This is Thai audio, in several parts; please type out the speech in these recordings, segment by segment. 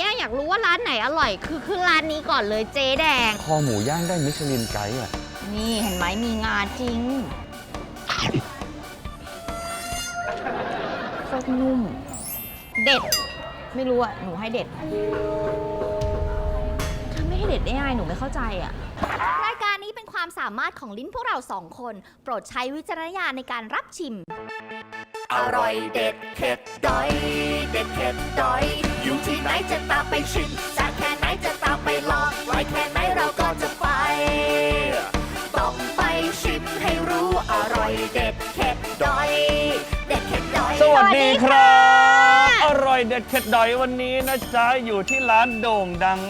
ย่างอยากรู้ว่าร้านไหนอร่อย คือคือร้านนี้ก่อนเลยเจ๊แดง คอหมูย่างได้มิชลินไกด์อะ นี่เห็นไหมมีงานจริงโคตรนุ่ม เด็ด ไม่รู้อะหนูให้เด็ดเธอไม่ให้เด็ดได้ยังไงหนูไม่เข้าใจอะรายการนี้เป็นความสามารถของลิ้นพวกเราสองคน โปรดใช้วิจารณญาณในการรับชิม อร่อยเด็ดเผ็ดดอย เด็ดเผ็ดดอย อยู่ที่ไหนจะตามไปชิมจากแค่ไหนจะตามไปลองไกลแค่ไหนเราก็จะไป ต้องไปชิมให้รู้อร่อยเด็ดเผ็ดดอย วัสดีครับสวัสดีค่ะอร่อยเด็ดเข็ดดอยวันนี้นะจ๊ะ อยู่ที่ร้านโด่งดัง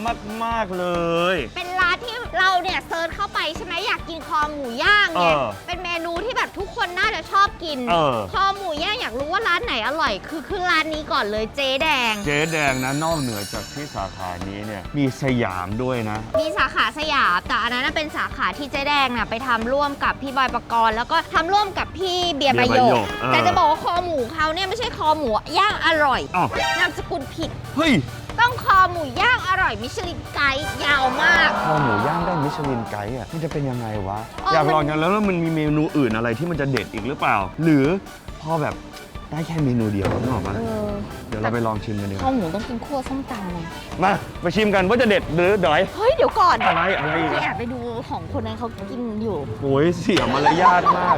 มาก ๆ เลย เป็นร้านที่เราเนี่ยเซิร์ชเข้าไปใช่ไหมอยากกินคอหมูย่างไงเออเป็นเมนูที่แบบทุกคนน่าจะชอบกิน เออ คอหมูย่างอยากรู้ว่าร้านไหนอร่อย คือคือร้านนี้ก่อนเลยเจ๊แดง เจ๊แดงนะ นอกเหนือจากที่สาขานี้เนี่ย มีสยามด้วยนะ มีสาขาสยามแต่อันนั้นนะเป็นสาขาที่เจ๊แดงน่ะไปทำร่วมกับพี่บอยปกรณ์แล้วก็ทำร่วมกับพี่เบียร์เบีปยร์ระโยประโยคคเออ แต่จะบอกว่าคอห มูเขาเนี่ยไม่ใช่คอหมูย่างอร่อยอ้าว นามสกุลผิด เฮ้ยต้องคอหมูย่างอร่อยมิชลินไกด์ยาวมาก คอหมูย่างได้มิชลินไกด์อะมันจะเป็นยังไงวะ เอออยากลองมันจังแล้วแล้วมันมีเมนูอื่นอะไรที่มันจะเด็ดอีกหรือเปล่า หรือพอแบบ ได้แค่เมนูเดียวนึกออกปะเออเดี๋ยวเราไปลองชิมกันดีกคอว่าหมูต้องกินคั่วส้มตำไงมาไปชิมกันว่าจะเด็ดหรือดอย เฮ้ย เดี๋ยวก่อนอะไรอะไรอีกพี่อะ แอบไปดูของคนนั้นเขากินอยู่ โอ้ยเสียมารยาทมาก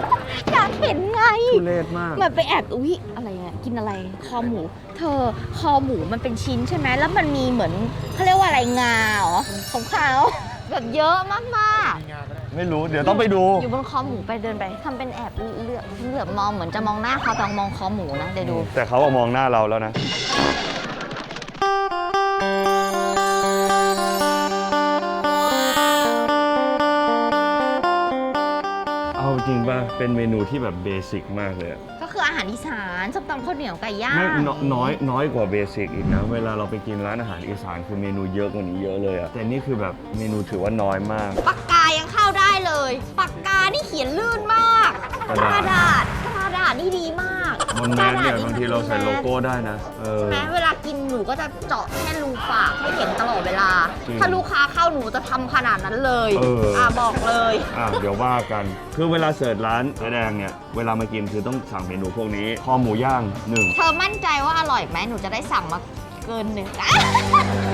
อยากเห็นไง ทุเรศมาก เหมือนไปแอบอุ๊ยอะไรเงี้ยกินอะไรคอหมู เธอคอหมูมันเป็นชิ้นใช่ไหมแล้วมันมีเหมือนเขาเรียกว่าอะไรงาเหรอของเขา แบบเยอะมาก ไม่รู้เดี๋ยวต้องไปดูๆอยู่บนคอหมูไปเดินไปทำเป็นแอบเหลือบเหลือบมองเหมือนจะมองหน้าเขาแต่มองคอหมูนะเดี๋ยวดู แต่เขาอะมองหน้าเราแล้วนะ เอาจริงป่ะ เป็นเมนูที่แบบเบสิกมากเลยอะก็คืออาหารอีสานส้มตำข้าวเหนียวไก่ย่างไม่นน้อยน้อยกว่าเบสิกอีกนะ เวลาเราไปกินร้านอาหารอีสานคือเมนูเยอะกว่านี้เยอะเลยอะแต่นี่คือแบบเมนูถือว่าน้อยมากปาก ปากกานี่เขียนลื่นมาก กระกดาษระดาษกระดาษนี่ดีมากบนแมสเนี่ยกะดษบางทีเราใส่โลโก้ได้นะ เออแม้เวลากินหนูก็จะเจาะแค่รูปากให้เห็นตลอดเวลา จริงถ้าลูกค้าเข้าหนูจะทำขนาดนั้นเลยเอออ่อะบอกเลย อะเดี๋ยวว่ากัน คือเวลาเสิร์ชร้านเจ๊แดงเนี่ย เวลามากินคือต้องสั่งเมนูพวกนี้ คอหมูย่างหนึ่ง เธอมั่นใจว่าอร่อยไหมหนูจะได้สั่งมาเกินหนึ่งอะ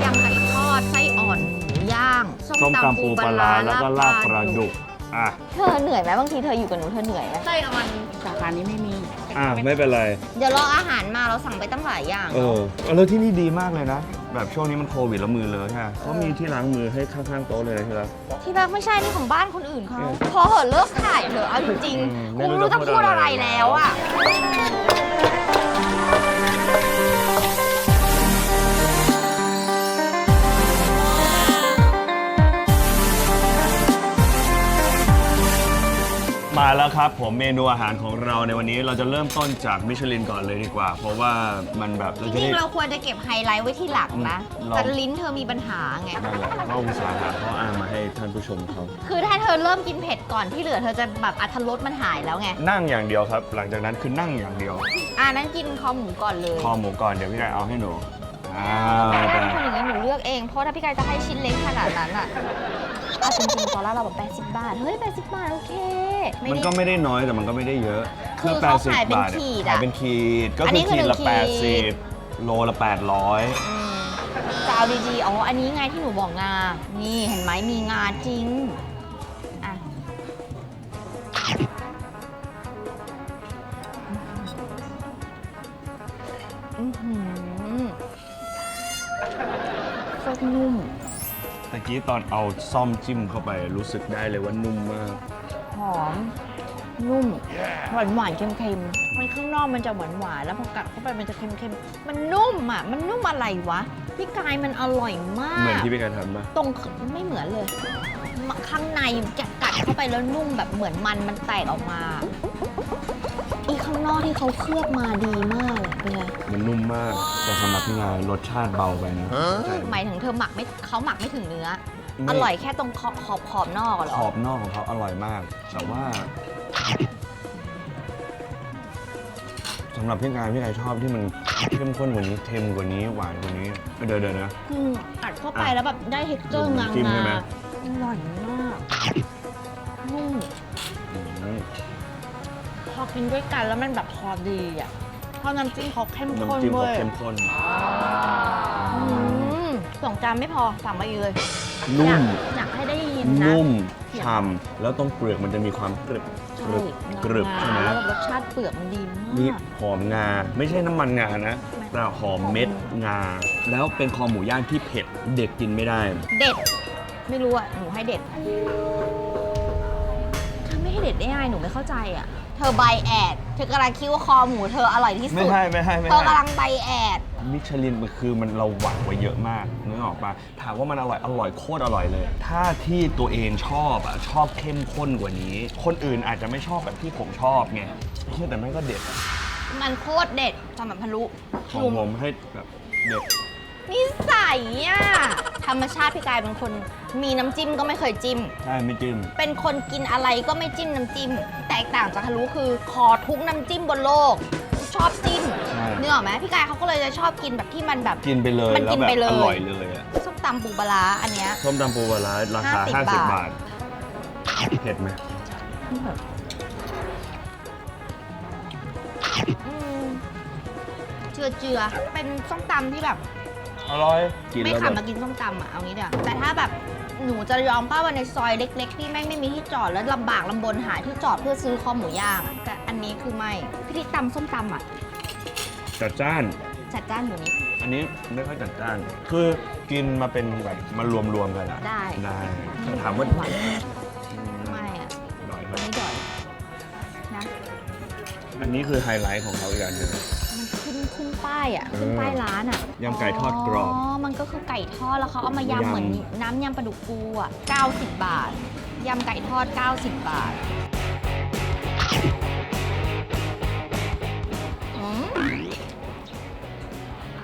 ยำไก่ทอดไส้อ่อนหมูย่างส้มตำปูปลาร้าแล้วก็ลาบปลาดุก อะเธอเหนื่อยไหมบางทีเธออยู่กับหนูเธอเหนื่อยไหมไส้กับมันสาขานี้ไม่มี อะไม่เป็นไร เดี๋ยวรออาหารมาเราสั่งไปตั้งหลายอย่างเออแล้วที่นี่ดีมากเลยนะ แบบช่วงนี้มันโควิดแล้วมือเลยใช่ไหมเขามีที่ล้างมือให้ข้างๆโต๊ะเลยนะที่รัก ที่รักไม่ใช่นี่ของบ้านคนอื่นเขาเออพอเหอะเลิกถ่ายเถอะเอาจริงอืมๆไม่กูรู้ไม่รู้จะจะพูพูดดอะอะไรไรแล้วอะ มาแล้วครับผมเมนูอาหารของเราในวันนี้เราจะเริ่มต้นจากมิชลินก่อนเลยดีกว่า เพราะว่ามันแบบจเราจะริได้ งๆเราควรจะเก็บไฮไลท์ไว้ที่หลังนะอืมเรา แต่ลิ้นเธอมีปัญหาไง นั่นแหละก็อุตส่าห์หาข้ออ้างมาให้ท่านผู้ชมเขาคือถ้าเธอเริ่มกินเผ็ดก่อนที่เหลือเธอจะแบบอัตรสมันหายแล้วไง นั่งอย่างเดียวครับ หลังจากนั้นคือนั่งอย่างเดียวอ่านั้นกินคอหมูก่อนเลยคอหมูก่อนเดี๋ยวพี่ไก่เอาให้หนูอ้าแต่วถ้าแต่เป็นคนอย่างนี้หนูเลือกเอง เพราะถ้าพี่กายจะให้ชิ้นเล็กขนาดนั้นอะ เอาจริงๆตอนแรกเราแบบ80บาท เฮ้ย80บาทโอเคไม่มันได้ ก็ไม่ได้น้อยแต่มันก็ไม่ได้เยอะคือแปเขาดสิบขายเป็นบาทขีดขายอะเป็นขีดก็อันคืนี้อคือขีดละหนึ่งขีด 80 โลละ 800 อืมจะเอาดีๆ อ๋อ อันนี้ไงที่หนูบอกงา นี่เห็นไหมมีงาจริง อะ อื้อหือโคตรนุ่ม ตะกี้ตอนเอาซ่อมจิ้มเข้าไปรู้สึกได้เลยว่านุ่มมาก หอม นุ่ม หวานหวานๆเค็มๆมันข้างนอกมันจะหวานหวานๆแล้วพอกัดเข้าไปมันจะเค็มๆมันนุ่มอะ มันนุ่มอะไรวะ พี่กายมันอร่อยมาก เหมือนที่พี่ไก่ทำปะตรงไม่เหมือนเลยมข้างในกัดกัดเข้าไปแล้วนุ่มแบบเหมือนมันมันแตกออกมาอีข้าง นอกที่เขาเคลือบมาดีมากเลยเป็นไงมันนุ่มมาก แต่สำหรับพี่ไก่รสชาติเบาไปนะใช่หมายถึงเธอหมักไม่เขาหมักไม่ถึงเนื้อไม่อร่อยแค่ตรงขอบขอบขอบนอกอะเหรขอ อบนอกของเขาอร่อยมาก แต่ว่าสำหรับพี่กายพี่กายชอบที่มันเข้มข้นกว่านี้เค็มกว่านี้หวานกว่านี้เดี๋ยวเดี๋ยวนะคือกัดเข้าไปอะแล้วแบบได้เท็กเจอร์งาจิ้มใช่งาไหมอร่อยมากนุ่มอืม พอกินด้วยกันแล้วมันแบบพอดีอะเพราะน้ำจิ้มเขาเข้มข้นน้ำจิ้มเว้เขายเข้มข้นอืมสองจานไม่พอสั่งมาอีกเลยนุ่อยากมอยากให้ได้ยินนะ นุ่มเสียงฉ่ำแล้วตรงเปลือกมันจะมีความกรึบกใช่รึบกรึบงาใช่ไหมแล้วแบบรสชาติเปลือกมันดีมานี่กหอมงา ไม่ใช่น้ำมันงานะไม่แต่หอมเม็ดงา แล้วเป็นคอหมูย่างที่เผ็ดเด็กกินไม่ได้ เด็ด ไม่รู้อะ หนูให้เด็ดเธอไม่ให้เด็ดได้ยังไงหนูไม่เข้าใจอะ เธอใบแอด เธอกำลังคิดว่าคอหมูเธออร่อยที่สุไม่ดใช่ไม่ใช่ไม่เธอใช่กำลังใบแอด มิชลินมันคือมันเราหวังไว้เยอะมากนึกออกปะถามว่ามันอร่อยอร่อยโคตรอร่อยเลย ถ้าที่ตัวเองชอบอะชอบเข้มข้นกว่านี้ คนอื่นอาจจะไม่ชอบแบบที่ผมชอบไงเชื่อแต่ไม่งก็เด็ดอะมันโคตรเด็ดสำหรับพะลุของลุมผมให้แบบเด็ด นิสัยอะธรรมชาติพี่กายเป็นคน มีน้ำจิ้มก็ไม่เคยจิ้ม ใช่ไม่จิ้ม เป็นคนกินอะไรก็ไม่จิ้มน้ำจิ้ม แตกต่างจากฮารุคือขอทุกน้ำจิ้มบนโลก ชอบจิ้มใช่นึกออกไหมพี่กายเขาก็เลยจะชอบกินแบบที่มันแบบ กินไปเลยมันแล้วกินแบบไปเลย อร่อยเลยอะส้มตำปูปลาร้าอันเนี้ย ส้มตำปูปลาร้าราคา 50 50 บาบาททเผ็ดไหมอืมเจือเจือๆเป็นส้มตำที่แบบ อร่อย กินไม่แล้วขับแบมาบกินส้มตำอะเอางี้เดี๋ยวแต่ถ้าแบบหนูจะยอมป้าวันในซอยเล็ก ๆ ที่แม่งไม่มีที่จอดแล้วลำบากลำบนหาที่จอดเพื่อซื้อคอหมูย่างอะแต่อันนี้คือไม่พี่ที่ตำส้มตำอะจัดจ้าน จัดจ้านอยู่นี้ อันนี้ไม่ค่อยจัดจ้าน คือกินมาเป็นแบบมารวมๆกันอะได้ ได้แต่ถามว่าหวานไม่อะหน่อยไหมไม่ด่อยนะ อันนี้คือไฮไลท์ของเขาอีกอันหนึงมั นขึ้นขึ้นป้ายอะขึ้นเออป้ายร้านอะยำไก่ทอดกรอบอ๋อมันก็คือไก่ทอดแล้วเขาเอามายำยำ เหมือนน้ำยำปลาดุกฟูอะ90 บาทยำไก่ทอด 90 บาทอืม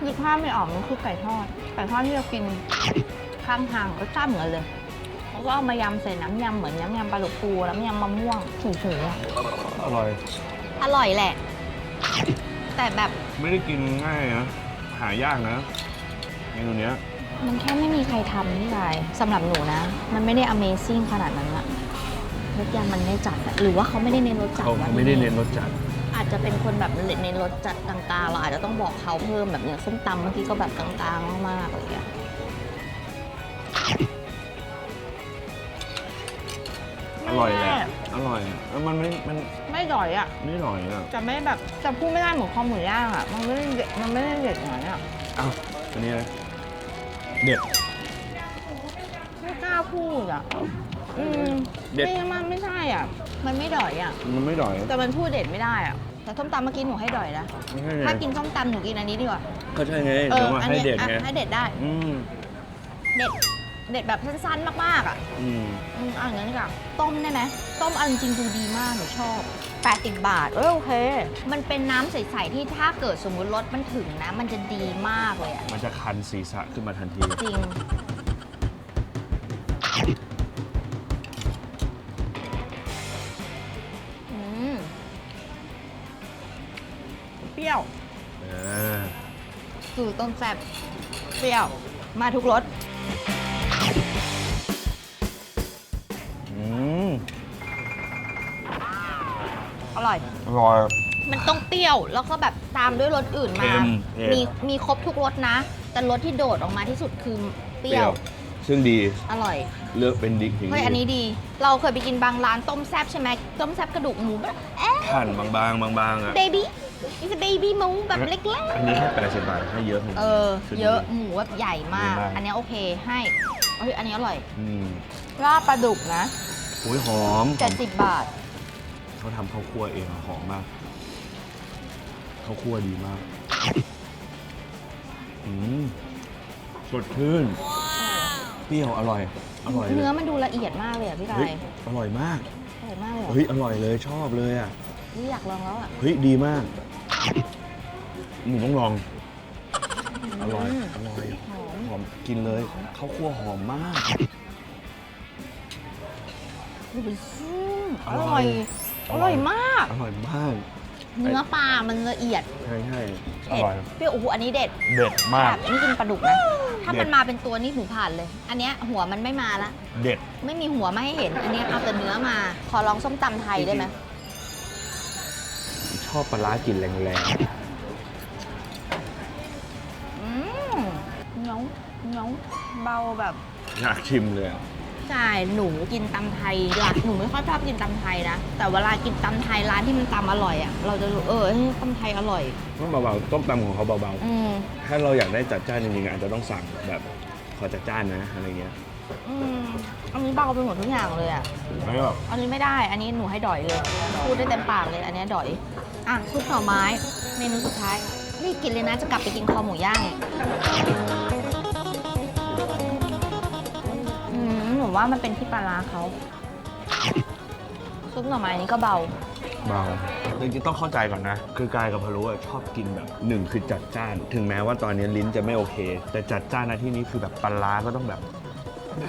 นึกภาพไม่ออกมันคือไก่ทอดไก่ทอดที่เรากินข้างทางรสชาติเหมือนเลยแล้วก็เอามายำใส่น้ำยำเหมือนน้ำยำปลาดุกฟูน้ำยำมะม่วงเฉยๆอะ อร่อย อร่อยแหละ แต่แบบ ไม่ได้กินง่ายนะหายากนะเมนูเนี้ย มันแค่ไม่มีใครทำพี่กายสำหรับหนูนะ มันไม่ได้ Amazing ขนาดนั้นอะรสยำมันไม่จัดอะหรือว่าเขาไม่ได้เน้นรสจัดเขาวะไม่ได้เน้นรสจัด อาจจะเป็นคนแบบเน้นรสจัดกลางๆ เราอาจจะต้องบอกเขาเพิ่มแบบอย่างส้มตำเมื่อกี้ก็แบบกลางๆมากๆอะไรอย่างเงี้ย ร่อยแหละอร่อยแล้วมันไม่มันไม่ด่อยอะไม่อร่อยอะจะไม่แบบจะพูดไม่ได้เหมือนคอหมูย่างอะมันไม่ได้เด็ดมันไม่ได้เด็ดอย่างนั้นอะอ้าวอันนี้เลยเด็ด ไม่กล้าพูดอะอืมเด็ด ไม่มันไม่ใช่อะมันไม่ด่อยอะมันไม่อร่อยแต่มันพูดเด็ดไม่ได้อะแต่ส้มตำเมื่อกี้หนูให้ด่อยนะ ไม่ใช่ไงถ้ากินส้มตำหนูกินอันนี้ดีกว่า ก็ใช่ไงเอเดี๋ยอวมาอันให้นี้เด็ดอะไงให้เด็ดได้ อืมเด็ด เด็ดแบบสั้นๆ มากๆอะอืมอืมเอ่านงั้นดีกว่าต้มได้ไหมต้มเอันจริงๆดูดีมากหนูชอบ 80 บาท เออโอเค มันเป็นน้ำใสๆที่ถ้าเกิดสมมุติรสมันถึงนะ มันจะดีมากเลยอะ มันจะคันศีรษะขึ้นมาทันที จริง อืม เปรี้ยว อ่าคือต้นแซ่บเปรี้ยว มาทุกรส ร่อย อร่อย มันต้องเปรี้ยวแล้วก็แบบตามด้วยรสอื่นเค็มามเผ็ด มีมีครบทุกรสนะ แต่รสที่โดดออกมาที่สุดคือเปรี้ยวซึ่งดีอร่อย เลือกเป็นดิกถึงเฮ้ย อันนี้ดี เราเคยไปกินบางร้านต้มแซ่บใช่ไหมต้มแซ่บกระดูกหมูแบบเอ๊ะหั่นบางๆบางๆอะ เบบี้ is a baby หมูแบบเล็กอันนี้แค่80บาทให้เยอะๆ เออ เยอะหมูแบบใหญ่มากใหญ่มาก อันนี้โอเคให้เฮ้ยอันนี้อร่อย อืมลาบปลาดุกนะ โอ้ยหอม 70 บาท เขาทำข้าวคั่วเองอะหอมมากข้าวคั่วดีมาก อืมสดชื่นเปรี้ยวอร่อย อร่อยเลเนื้อยมันดูละเอียดมากเลยอะพี่กาเฮ้ยยอร่อยมาก อร่อยมากเลยอะเฮ้ยอร่อยเลยชอบเลยอะ นี่อยากลองแล้วอะเฮ้ยดีมากหนูต้องลอง อร่อยอืมอร่อยหอมหอมกินเลยข้าวคั่วหอมมาก ดูเป็นซึ่งออร่ร่ออยย อร่อยมาก อร่อยมากหเนื้อปลามันละเอียดใช่ใช่อเผ็ดร่อย เปรี้ยวโอ้โหอันนี้เด็ดเด็ดมาก แบบนี่กินปลาดุกนะ ถ้าเด็ด มันมาเป็นตัวนี่หนูผ่านเลย อันเนี้ยหัวมันไม่มาละ เด็ด ไม่มีหัวมาให้เห็น อันเนี้ยเอาแต่เนื้อมา ขอลองส้มตำไทยได้ไหมชอบปลาร้ากลิ่นแรงอืมเหน้องน้องเบาแบบๆอยากชิมเลยอะ ใช่หนูกินตำไทยหลักหนูไม่ค่อยชอบกินตำไทยนะ แต่เวลากินตำไทยร้านที่มันตำอร่อยอะเราจะรู้เออเฮ้ยตำไทยอร่อยมันเบาๆต้มตำของเขาเบาอืมๆ ถ้าเราอยากได้จัดจ้านจริงๆอาจจะต้องสั่งแบบขอจัดจ้านนะอะไรเงี้ยอืมอันนี้เบาไปหมดทุกอย่างเลยอะไม่แบบอันนี้ไม่ได้ อันนี้หนูให้ดอยเลย พูดได้เต็มปากเลย อันนี้ดอย อะซุปหน่อไม้ เมนูสุดท้ายรีบกินเลยนะ จะกลับไปกินคอหมูย่าง มหนูว่ามันเป็นที่ปลาร้าเขาซุปหน่อไม้นี้ก็เบา เบาจริงๆต้องเข้าใจก่อนนะ คือกายกับพะโล้อะชอบกินแบบหนึ่งคือจัดจ้าน ถึงแม้ว่าตอนนี้ลิ้นจะไม่โอเค แต่จัดจ้านในที่นี้คือแบบปลาร้าก็ต้องแบบ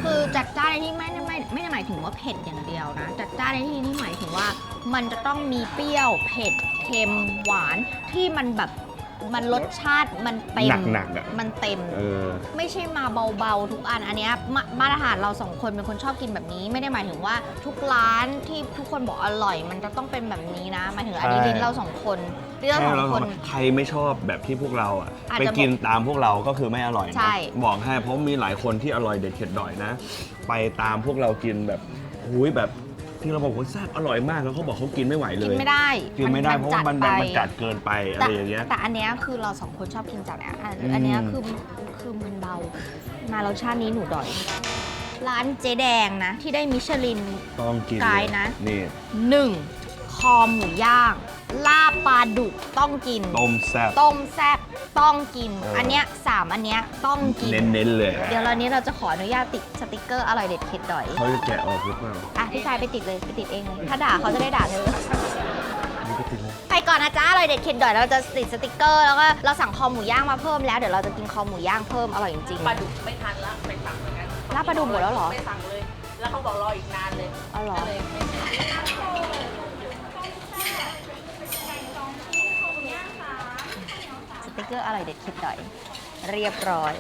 คือจัดจ้านในที่ไม่ได้ไม่ไม่ได้หมายถึงว่าเผ็ดอย่างเดียวนะ จัดจ้านในที่นี้หมายถึงว่า มันจะต้องมีเปรี้ยวเผ็ดเค็มหวานที่มันแบบ มันรสชาติมันเต็มหนักๆอะมันเต็ม เออ ไม่ใช่มาเบาๆทุกอันอันเนี้ยมามาตรฐานเราสองคนเป็นคนชอบกินแบบนี้ ไม่ได้หมายถึงว่าทุกร้านที่ทุกคนบอกอร่อย มันจะต้องเป็นแบบนี้นะหมายถึงอันนี้ใช่ ลิ้นเราสองคนลิ้นเราสองเราคน ใครไม่ชอบแบบที่พวกเราอะอาจไปจะกินตามพวกเราก็คือไม่อร่อยนะใช่ บอกให้เพราะมีหลายคนที่อร่อยเด็ดเข็ดดอยนะ ไปตามพวกเรากินแบบหุยแบบ ที่เราบอกว่าแซ่บอร่อยมากแล้วเขาบอกเขากินไม่ไหวเลยกินไม่ได้กินไม่ได้เพราะว่ามันจัมันไปมันจัดเกินไปอะไรอย่างเงี้ย แต่อันเนี้ยคือเราสองคนชอบกินจัดอะอันอืม อันเนี้ยคือคือมันเบา มารสชาตินี้หนูดอย ร้านเจ๊แดงนะ ที่ได้มิชลิน ต้องกินกายเลนะ นี่หนึ่งคอหมูย่าง ลาบปลาดุกต้องกิน ต้มแซ่บต้มแซ่บ ต้องกิน เอออั อันเนี้ยสามอันเนี้ยต้องกิน เน้นๆเลยเดี๋ยวเรานี้เราจะขออนุญาตติดสติกเกอร์อร่อยเด็ดเข็ดดอย เขาจะแกะออกหรือเปล่าอะพี่ชายไปติดเลยไปติดเองเลยถ้าด่าเขาจะได้ด่าเธอ นี่ก็ติดเลยไปก่อนนะจ๊ะอร่อยเด็ดเข็ดดอยเราจะติดสติกเกอร์แล้วก็เราสั่งคอหมูย่างมาเพิ่มแล้วเดี๋ยวเราจะกินคอหมูย่างเพิ่มอร่อยจริงๆ ปลาดุกไม่ทันละไปสั่งเหมือนกันลาบปลาดุกหมดแล้วเหรอ ไปสั่งเลย แล้วเขาบอกรออีกนานเลยอ๋อเหรอ ก็เลยไม่ ติกเกอร์อร่อเด็ดเข็ดดอย เรียบร้อย